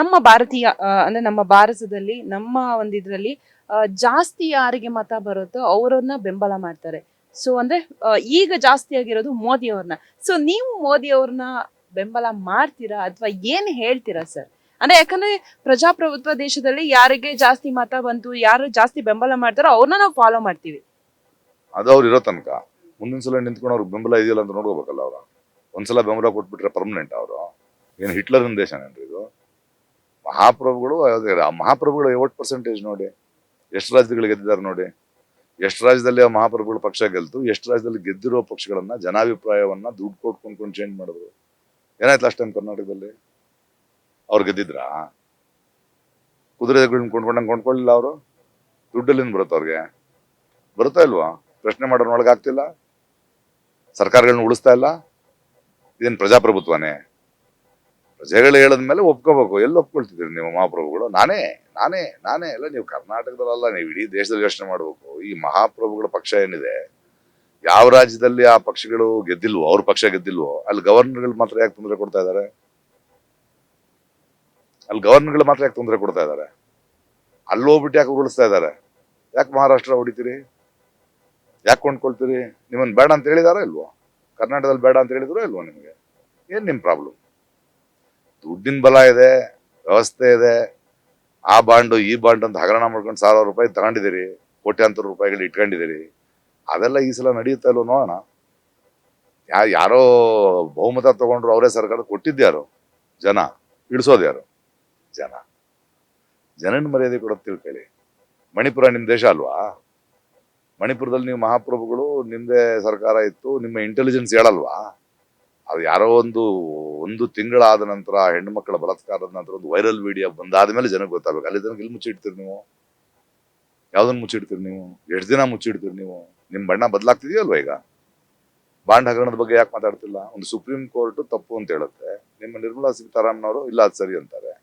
ನಮ್ಮ ಭಾರತೀಯ ಅಂದ್ರೆ ನಮ್ಮ ಭಾರತದಲ್ಲಿ, ನಮ್ಮ ಒಂದು ಇದರಲ್ಲಿ ಜಾಸ್ತಿ ಯಾರಿಗೆ ಮತ ಬರುತ್ತೋ ಅವರನ್ನ ಬೆಂಬಲ ಮಾಡ್ತಾರೆ. ಸೊ ಅಂದ್ರೆ ಈಗ ಜಾಸ್ತಿ ಆಗಿರೋದು ಮೋದಿ ಅವ್ರನ್ನ. ಸೊ ನೀವು ಮೋದಿ ಅವ್ರನ್ನ ಬೆಂಬಲ ಮಾಡ್ತೀರಾ ಅಥವಾ ಏನ್ ಹೇಳ್ತೀರಾ ಸರ್? ಅಂದ್ರೆ ಯಾಕಂದ್ರೆ ಪ್ರಜಾಪ್ರಭುತ್ವ ದೇಶದಲ್ಲಿ ಯಾರಿಗೆ ಜಾಸ್ತಿ ಮತ ಬಂತು, ಯಾರು ಜಾಸ್ತಿ ಬೆಂಬಲ ಮಾಡ್ತಾರೋ ಅವ್ರನ್ನ ನಾವು ಫಾಲೋ ಮಾಡ್ತೀವಿ. ಅದು ಅವ್ರು ಇರೋ ತನಕ. ಮುಂದಿನ ಸಲ ನಿಂತ್ಕೊಂಡು ಅವ್ರಿಗೆ ಬೆಂಬಲ ಇದೆಯಲ್ಲ ಅಂತ ನೋಡ್ಕೋಬೇಕಲ್ಲ ಅವ್ರು. ಒಂದ್ಸಲ ಬೆಂಬಲ ಕೊಟ್ಬಿಟ್ರೆ ಪರ್ಮನೆಂಟ್ ಅವರು. ಏನು ಹಿಟ್ಲರ್ ದೇಶನೇನ್ರಿ ಮಹಾಪ್ರಭುಗಳು ಆ ಮಹಾಪ್ರಭುಗಳು ಐವತ್ತು ಪರ್ಸೆಂಟೇಜ್ ನೋಡಿ? ಎಷ್ಟು ರಾಜ್ಯಗಳು ಗೆದ್ದಿದ್ದಾರೆ ನೋಡಿ? ಎಷ್ಟು ರಾಜ್ಯದಲ್ಲಿ ಆ ಮಹಾಪ್ರಭುಗಳ ಪಕ್ಷ ಗೆಲ್ತು? ಎಷ್ಟು ರಾಜ್ಯದಲ್ಲಿ ಗೆದ್ದಿರೋ ಪಕ್ಷಗಳನ್ನ, ಜನಾಭಿಪ್ರಾಯವನ್ನ, ದುಡ್ಡು ಕೊಟ್ಕೊಂಡ್ಕೊಂಡು ಚೇಂಜ್ ಮಾಡಿದ್ರು? ಏನಾಯ್ತು ಲಾಸ್ಟ್ ಟೈಮ್ ಕರ್ನಾಟಕದಲ್ಲಿ? ಅವ್ರು ಗೆದ್ದಿದ್ರಾ? ಕುದುರೆಗಳನ್ನ ಕೊಂಡ್ಕೊಂಡಂಗೆ ಕೊಂಡ್ಕೊಳ್ಳಿಲ್ಲ ಅವರು? ದುಡ್ಡಲ್ಲಿಂದ ಬರುತ್ತೆ ಅವ್ರಿಗೆ? ಬರುತ್ತಾ ಇಲ್ವಾ? ಪ್ರಶ್ನೆ ಮಾಡೋರ್ನೊಳಗಾಗ್ತಿಲ್ಲ ಸರ್ಕಾರಗಳನ್ನ ಉಳಿಸ್ತಾ ಇಲ್ಲ? ಇದೇನು ಪ್ರಜಾಪ್ರಭುತ್ವನೇ? ಪ್ರಜೆಗಳು ಹೇಳದ್ಮೇಲೆ ಒಪ್ಕೋಬೇಕು. ಎಲ್ಲಿ ಒಪ್ಕೊಳ್ತಿದ್ದೀರಿ ನೀವು ಮಹಾಪ್ರಭುಗಳು? ನಾನೇ ನಾನೇ ನಾನೇ. ಎಲ್ಲ ನೀವು ಕರ್ನಾಟಕದಲ್ಲ ನೀವು ಇಡೀ ದೇಶದಲ್ಲಿ ಯೋಚನೆ ಮಾಡಬೇಕು. ಈ ಮಹಾಪ್ರಭುಗಳ ಪಕ್ಷ ಏನಿದೆ? ಯಾವ ರಾಜ್ಯದಲ್ಲಿ ಆ ಪಕ್ಷಗಳು ಗೆದ್ದಿಲ್ವೋ, ಅವ್ರ ಪಕ್ಷ ಗೆದ್ದಿಲ್ವೋ, ಅಲ್ಲಿ ಗವರ್ನರ್ಗಳು ಮಾತ್ರ ಯಾಕೆ ತೊಂದರೆ ಕೊಡ್ತಾ ಇದ್ದಾರೆ? ಅಲ್ಲಿ ಗವರ್ನರ್ಗಳು ಮಾತ್ರ ಯಾಕೆ ತೊಂದರೆ ಕೊಡ್ತಾ ಇದ್ದಾರೆ? ಅಲ್ಲಿ ಹೋಗ್ಬಿಟ್ಟು ಯಾಕೆ ಉರುಳಿಸ್ತಾ ಇದ್ದಾರೆ? ಯಾಕೆ ಮಹಾರಾಷ್ಟ್ರ ಹೊಡಿತೀರಿ? ಯಾಕೆ ಕೊಂಡ್ಕೊಳ್ತೀರಿ? ನಿಮ್ಮನ್ನು ಬೇಡ ಅಂತ ಹೇಳಿದಾರೋ ಇಲ್ವೋ? ಕರ್ನಾಟಕದಲ್ಲಿ ಬೇಡ ಅಂತ ಹೇಳಿದ್ರೋ ಇಲ್ವೋ ನಿಮಗೆ? ಏನು ನಿಮ್ಮ ಪ್ರಾಬ್ಲಮ್ ದುಡ್ಡಿನ ಬಲ ಇದೆ, ವ್ಯವಸ್ಥೆ ಇದೆ. ಆ ಬಾಂಡು, ಈ ಬಾಂಡ್ ಅಂತ ಹಗರಣ ಮಾಡ್ಕೊಂಡು ಸಾವಿರ ರೂಪಾಯಿ ತಗೊಂಡಿದ್ದೀರಿ, ಕೋಟ್ಯಾಂತರ ರೂಪಾಯಿಗಳು ಇಟ್ಕೊಂಡಿದ್ದೀರಿ. ಅದೆಲ್ಲ ಈ ಸಲ ನಡೆಯುತ್ತಾ ಇಲ್ವೋ ನೋಡೋಣ. ಯಾ, ಯಾರೋ ಬಹುಮತ ತಗೊಂಡ್ರು ಅವರೇ ಸರ್ಕಾರ ಕೊಟ್ಟಿದ್ದ್ಯಾರು ಜನ ಇಳಿಸೋದು ಯಾರು? ಜನ. ಜನನ ಮರ್ಯಾದೆ ಕೊಡೋದು ತಿಳ್ಕೊಳ್ಳಿ ಮಣಿಪುರ ನಿಮ್ಮ ದೇಶ ಅಲ್ವಾ? ಮಣಿಪುರದಲ್ಲಿ ನೀವು ಮಹಾಪ್ರಭುಗಳು ನಿಮ್ಮದೇ ಸರ್ಕಾರ ಇತ್ತು, ನಿಮ್ಮ ಇಂಟೆಲಿಜೆನ್ಸ್ ಹೇಳಲ್ವಾ? ಅದು ಯಾರೋ ಒಂದು ಒಂದು ತಿಂಗಳಾದ ನಂತರ ಹೆಣ್ಣು ಮಕ್ಕಳ ಬಲಾತ್ಕಾರದ ನಂತರ ಒಂದು ವೈರಲ್ ವಿಡಿಯೋ ಬಂದಾದ ಮೇಲೆ ಜನಕ್ಕೆ ಗೊತ್ತಾಗಬೇಕು. ಅಲ್ಲಿ ತನಕ ಇಲ್ಲಿ ಮುಚ್ಚಿಡ್ತೀರಿ ನೀವು? ಯಾವ್ದನ್ನ ಮುಚ್ಚಿಡ್ತೀರಿ ನೀವು? ಎಷ್ಟು ದಿನ ಮುಚ್ಚಿಡ್ತೀರಿ ನೀವು? ನಿಮ್ಮ ಬಣ್ಣ ಬದಲಾಗ್ತಿದೆಯಲ್ವಾ ಈಗ? ಬಾಂಡ್ ಹಗರಣದ ಬಗ್ಗೆ ಯಾಕೆ ಮಾತಾಡ್ತಿಲ್ಲ? ಒಂದು ಸುಪ್ರೀಂ ಕೋರ್ಟ್ ತಪ್ಪು ಅಂತ ಹೇಳುತ್ತೆ. ನಿಮ್ಮ ನಿರ್ಮಲಾ ಸೀತಾರಾಮನವರು, ಇಲ್ಲ ಅದು ಸರಿ ಅಂತಾರೆ.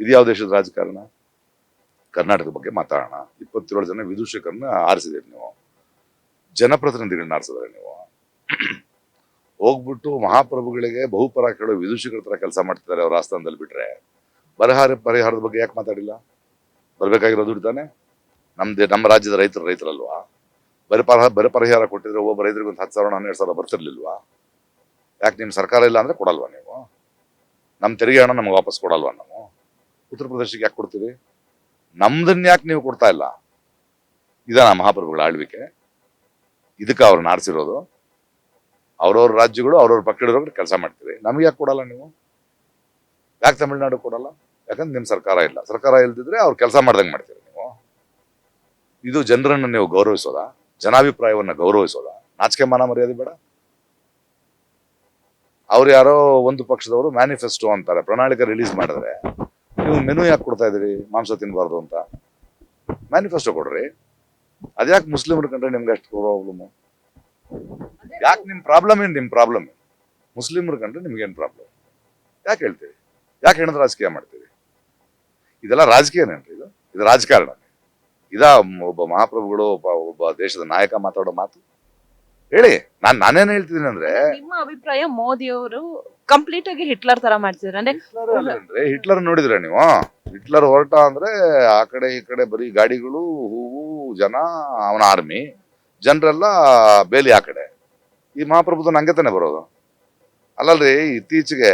ಇದು ಯಾವ ದೇಶದ ರಾಜಕಾರಣ? ಕರ್ನಾಟಕದ ಬಗ್ಗೆ ಮಾತಾಡೋಣ. ಇಪ್ಪತ್ತೇಳು ಜನ ವಿದೂಷಕರನ್ನ ಆರಿಸಿದ್ದೀರಿ ನೀವು. ಜನಪ್ರತಿನಿಧಿಗಳನ್ನ ಆರಿಸಿದ್ರೆ ನೀವು. ಹೋಗ್ಬಿಟ್ಟು ಮಹಾಪ್ರಭುಗಳಿಗೆ ಬಹುಪರ ಕೇಳೋ ವಿದುಷಿಗಳ ಥರ ಕೆಲಸ ಮಾಡ್ತಿದ್ದಾರೆ ಅವ್ರ ಆಸ್ಥಾನದಲ್ಲಿ ಬಿಟ್ರೆ. ಪರಿಹಾರ, ಪರಿಹಾರದ ಬಗ್ಗೆ ಯಾಕೆ ಮಾತಾಡಿಲ್ಲ? ಬರಬೇಕಾಗಿರೋ ದುಡ್ಡು ತಾನೆ? ನಮ್ದು, ನಮ್ಮ ರಾಜ್ಯದ ರೈತರು ರೈತರಲ್ವಾ? ಬರ ಪರಿಹಾರ ಬರ ಪರಿಹಾರ ಕೊಟ್ಟಿದ್ರೆ ಒಬ್ಬ ರೈತರಿಗೆ ಒಂದು ಹತ್ತು ಸಾವಿರ ಹನ್ನೆರಡು ಸಾವಿರ ಬರ್ತಿರ್ಲಿಲ್ವಾ? ಯಾಕೆ ನಿಮ್ಮ ಸರ್ಕಾರ ಇಲ್ಲ ಅಂದರೆ ಕೊಡಲ್ವಾ ನೀವು? ನಮ್ಮ ತೆರಿಗೆ ಹಣ ನಮ್ಗೆ ವಾಪಸ್ ಕೊಡಲ್ವಾ ನಾವು? ಉತ್ತರ ಪ್ರದೇಶಕ್ಕೆ ಯಾಕೆ ಕೊಡ್ತೀರಿ? ನಮ್ದನ್ನ ಯಾಕೆ ನೀವು ಕೊಡ್ತಾ ಇಲ್ಲ? ಇದಾನ ಮಹಾಪ್ರಭುಗಳ ಆಳ್ವಿಕೆ? ಇದಕ್ಕೆ ಅವ್ರನ್ನ ಆರಿಸಿರೋದು? ಅವ್ರವ್ರ ರಾಜ್ಯಗಳು, ಅವ್ರವ್ರ ಪಕ್ಷದವ್ರಿಗೆ ಕೆಲಸ ಮಾಡ್ತೀರಿ ನಮ್ಗೆ ಯಾಕೆ ಕೊಡಲ್ಲ ನೀವು? ಯಾಕೆ ತಮಿಳ್ನಾಡು ಕೊಡಲ್ಲ? ಯಾಕಂದ್ರೆ ನಿಮ್ಮ ಸರ್ಕಾರ ಇಲ್ಲ. ಸರ್ಕಾರ ಇಲ್ದಿದ್ರೆ ಅವ್ರು ಕೆಲಸ ಮಾಡ್ದಂಗೆ ಮಾಡ್ತೀರಿ ನೀವು. ಇದು ಜನರನ್ನು ನೀವು ಗೌರವಿಸೋದ? ಜನಾಭಿಪ್ರಾಯವನ್ನ ಗೌರವಿಸೋದ? ನಾಚಿಕೆ ಮಾನ ಮರ್ಯಾದೆ ಬೇಡ? ಅವ್ರು ಯಾರೋ ಒಂದು ಪಕ್ಷದವರು ಮ್ಯಾನಿಫೆಸ್ಟೋ ಅಂತಾರೆ, ಪ್ರಣಾಳಿಕೆ ರಿಲೀಸ್ ಮಾಡಿದ್ರೆ, ನೀವು ಮೆನು ಯಾಕೆ ಕೊಡ್ತಾ ಇದೀರಿ ಮಾಂಸ ತಿನ್ಬಾರ್ದು ಅಂತ. ಮ್ಯಾನಿಫೆಸ್ಟೋ ಕೊಡ್ರಿ. ಅದ್ಯಾಕೆ ಮುಸ್ಲಿಮ್ರ ಕಂಡ್ರೆ ನಿಮ್ಗೆ ಅಷ್ಟು ಪ್ರಾಬ್ಲಮ್ ಯಾಕೆ ನಿಮ್ಮ ಪ್ರಾಬ್ಲಮ್ ಏನ್ ನಿಮ್ ಪ್ರಾಬ್ಲಮ್ ಮುಸ್ಲಿಮ್ರ ಕಂಡ್ರೆ ನಿಮ್ಗೇನು ಪ್ರಾಬ್ಲಮ್ ಯಾಕೆ ಹೇಳ್ತೀರಿ? ಯಾಕೆ ಹೇಳಿದ್ರೆ ರಾಜಕೀಯ ಮಾಡ್ತೀರಿ? ಇದೆಲ್ಲ ರಾಜಕೀಯನೇನ್ರಿ ಇದು? ಇದು ರಾಜಕಾರಣ ಇದಾ ಒಬ್ಬ ಮಹಾಪ್ರಭುಗಳು ಒಬ್ಬ ಒಬ್ಬ ದೇಶದ ನಾಯಕ ಮಾತಾಡೋ ಮಾತು? ಹೇಳಿ ನಾನ್ ನಾನೇನ್ ಹೇಳ್ತಿದ್ದೀನಿ ಅಂದ್ರೆ ನಿಮ್ಮ ಅಭಿಪ್ರಾಯ ಮೋದಿ ಅವರು ಕಂಪ್ಲೀಟ್ ಆಗಿ ಹಿಟ್ಲರ್ ತರ ಮಾಡ್ತಿದ್ದಾರೆ ಅಂದ್ರೆ? ಹಿಟ್ಲರ್ ನೋಡಿದ್ರೆ ನೀವು? ಹಿಟ್ಲರ್ ಹೊರಟ ಅಂದ್ರೆ ಆ ಕಡೆ ಈ ಕಡೆ ಬರೀ ಗಾಡಿಗಳು ಹೂವು ಜನ ಅವನ ಆರ್ಮಿ ಜನರೆಲ್ಲ ಬೇಲಿ ಆ ಕಡೆ. ಈ ಮಹಾಪ್ರಭುತ್ವ ನಂಗೆ ತಾನೆ ಬರೋದು. ಅಲ್ಲಲ್ರಿ, ಇತ್ತೀಚೆಗೆ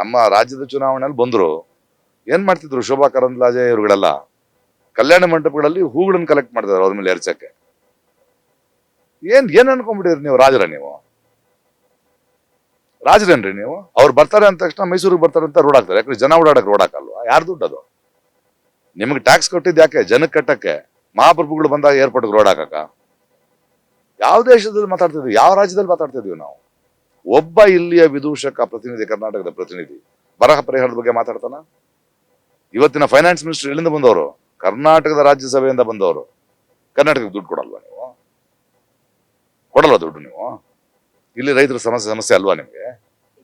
ನಮ್ಮ ರಾಜ್ಯದ ಚುನಾವಣೆಯಲ್ಲಿ ಬಂದರು. ಏನ್ ಮಾಡ್ತಿದ್ರು ಶೋಭಾ ಕರಂದ್ಲಾಜೆ ಇವ್ರುಗಳೆಲ್ಲ? ಕಲ್ಯಾಣ ಮಂಟಪಗಳಲ್ಲಿ ಹೂಗಳನ್ನ ಕಲೆಕ್ಟ್ ಮಾಡ್ತಿದ್ರು ಅವ್ರ ಮೇಲೆ ಎರಚಕ್ಕೆ ಏನ್ ಏನ್ ಅನ್ಕೊಂಡ್ಬಿಟ್ಟಿದ್ರಿ ನೀವು ರಾಜರ ನೀವು? ರಾಜರೇನ್ರಿ ನೀವು? ಅವ್ರು ಬರ್ತಾರೆ ಅಂದ ತಕ್ಷಣ ಮೈಸೂರಿಗೆ ಬರ್ತಾರೆ ಅಂತ ರೋಡ್ ಹಾಕ್ತಾರೆ. ಯಾಕಂದ್ರೆ ಜನ ಓಡಾಡಕ್ಕೆ ರೋಡ್ ಹಾಕಲ್ವಾ? ಯಾರು ದುಡ್ಡು ಅದು? ನಿಮಗೆ ಟ್ಯಾಕ್ಸ್ ಕೊಟ್ಟಿದ್ದು ಯಾಕೆ? ಜನಕ್ಕೆ ಕಟ್ಟಕ್ಕೆ? ಮಹಾಪ್ರಭುಗಳು ಬಂದಾಗ ಏರ್ಪೋರ್ಟ್ಗೆ ರೋಡ್ ಹಾಕಕ್ಕ? ಯಾವ ದೇಶದಲ್ಲಿ ಮಾತಾಡ್ತಿದ್ವಿ, ಯಾವ ರಾಜ್ಯದಲ್ಲಿ ಮಾತಾಡ್ತಿದ್ವಿ ನಾವು? ಒಬ್ಬ ಇಲ್ಲಿಯ ವಿದೂಷಕ ಪ್ರತಿನಿಧಿ, ಕರ್ನಾಟಕದ ಪ್ರತಿನಿಧಿ. ಬರಹ ಪರಿಹಾರದ ಬಗ್ಗೆ ಮಾತಾಡ್ತಾನ? ಇವತ್ತಿನ ಫೈನಾನ್ಸ್ ಮಿನಿಸ್ಟರ್ ಎಲ್ಲಿಂದ ಬಂದವರು? ಕರ್ನಾಟಕದ ರಾಜ್ಯಸಭೆಯಿಂದ ಬಂದವರು. ಕರ್ನಾಟಕಕ್ಕೆ ದುಡ್ಡು ಕೊಡಲ್ವಾ ನೀವು? ಕೊಡಲ್ಲ ದುಡ್ಡು ನೀವು? ಇಲ್ಲಿ ರೈತರ ಸಮಸ್ಯೆ ಸಮಸ್ಯೆ ಅಲ್ವಾ ನಿಮಗೆ?